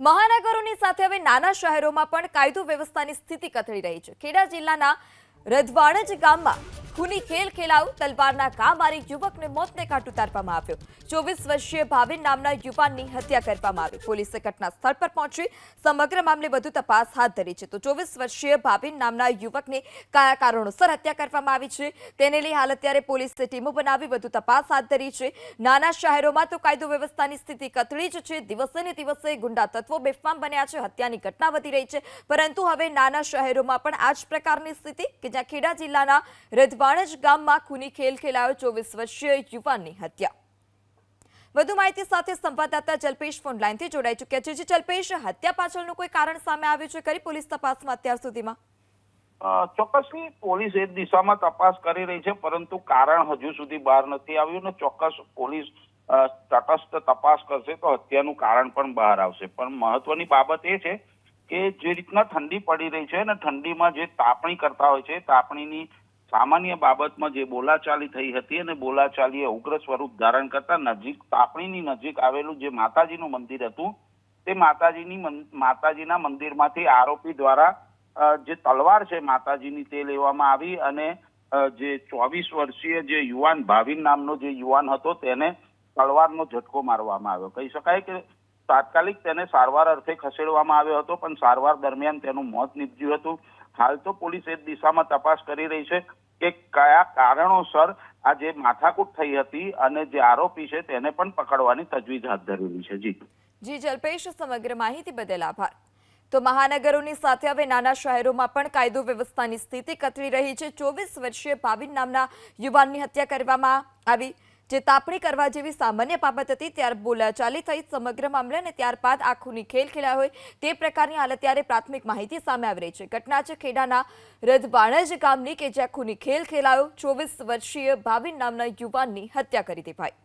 મહાનગરોની સાથે હવે નાના શહેરોમાં પણ કાયદો વ્યવસ્થાની સ્થિતિ કથળી રહી છે. ખેડા જિલ્લાના રધવાણજ ગામમાં ખૂની ખેલ ખેલાયું તલવારના ઘા મારી યુવકને મોતને ઘાટ ઉતારવામાં આવ્યો. ચોવીસ વર્ષીય ભાવિન નામના યુવાનની હત્યા કરવામાં આવી. પોલીસે ઘટના સ્થળ પર પહોંચી સમગ્ર મામલે વધુ તપાસ હાથ ધરી છે. તો ચોવીસ વર્ષીય ભાવિન નામના યુવકને કયા કારણોસર હત્યા કરવામાં આવી છે? તેને લઈ હાલ અત્યારે પોલીસે ટીમો બનાવી વધુ તપાસ હાથ ધરી છે. નાના શહેરોમાં તો કાયદો વ્યવસ્થાની સ્થિતિ કથળી જ છે. દિવસે ને દિવસે ગુંડા તત્વો બેફામ બન્યા છે. હત્યાની ઘટના વધી રહી છે. પરંતુ હવે નાના શહેરોમાં પણ આ જ પ્રકારની સ્થિતિ કે જ્યાં ખેડા જિલ્લાના રધવાણજ ગામમાં ખૂની ખેલ ખેલાયો ચોવીસ વર્ષીય યુવાનની હત્યા. વધુ માહિતી સાથે સંવાદદાતા જલ્પેશ ફોનલાઈનથી જોડાઈ ચૂક્યા છે. જે જલ્પેશ હત્યા પાછળનું કોઈ કારણ સામે આવ્યું છે કરી પોલીસ તપાસમાં અત્યાર સુધીમાં? અ, પોલીસ એ દિશામાં તપાસ કરી રહી છે પરંતુ કારણ હજુ સુધી બહાર નથી આવ્યું ને ચોક્કસ પોલીસ તટસ્થ તપાસ કરશે તો હત્યાનું કારણ પણ બહાર આવશે. પણ મહત્વની બાબત એ છે કે જે રીતના ઠંડી પડી રહી છે અને ઠંડીમાં જે તાપણી કરતા હોય છે, તાપણીની સામાન્ય બાબતમાં જે બોલાચાલી થઈ હતી અને બોલાચાલીએ ઉગ્ર સ્વરૂપ ધારણ કરતા નજીક, તાપણીની નજીક આવેલું જે માતાજીનું મંદિર હતું, તે માતાજીની માતાજીના મંદિરમાંથી આરોપી દ્વારા જે તલવાર છે માતાજીની તે લેવામાં આવી અને જે ચોવીસ વર્ષીય જે યુવાન ભાવિન નામનો જે યુવાન હતો તેને તલવારનો ઝટકો મારવામાં આવ્યો. કહી શકાય કે તાત્કાલિક તેને સારવાર અર્થે ખસેડવામાં આવ્યો હતો, પણ સારવાર દરમિયાન તેનું મોત નીપજ્યું હતું. હાલ તો પોલીસ એ દિશામાં તપાસ કરી રહી છે કે કયા કારણોસર આ જે માથાકૂટ થઈ હતી અને જે આરોપી છે તેને પણ પકડવાની તજવીજ હાથ ધરેલી છે. જી. જી, જલ્પેશ, સમગ્ર માહિતી બદલ આભાર. તો મહાનગરોની સાથે હવે નાના શહેરોમાં પણ કાયદો વ્યવસ્થાની સ્થિતિ કથળી રહી છે. ચોવીસ વર્ષીય ભાવિન નામના યુવાનની હત્યા કરવામાં આવી. જે તાપણી કરવા જેવી સામાન્ય બાબત હતી, ત્યાર બોલાચાલી થઈ સમગ્ર મામલે અને ત્યારબાદ આખુની ખેલ ખેલાય હોય તે પ્રકારની હાલત ત્યારે પ્રાથમિક માહિતી સામે આવી રહી છે. ઘટના છે ખેડાના રધવાણજ ગામની કે જ્યાં ખૂની ખેલ ખેલાયો, ચોવીસ વર્ષીય ભાવિન નામના યુવાનની હત્યા કરી દેવાઈ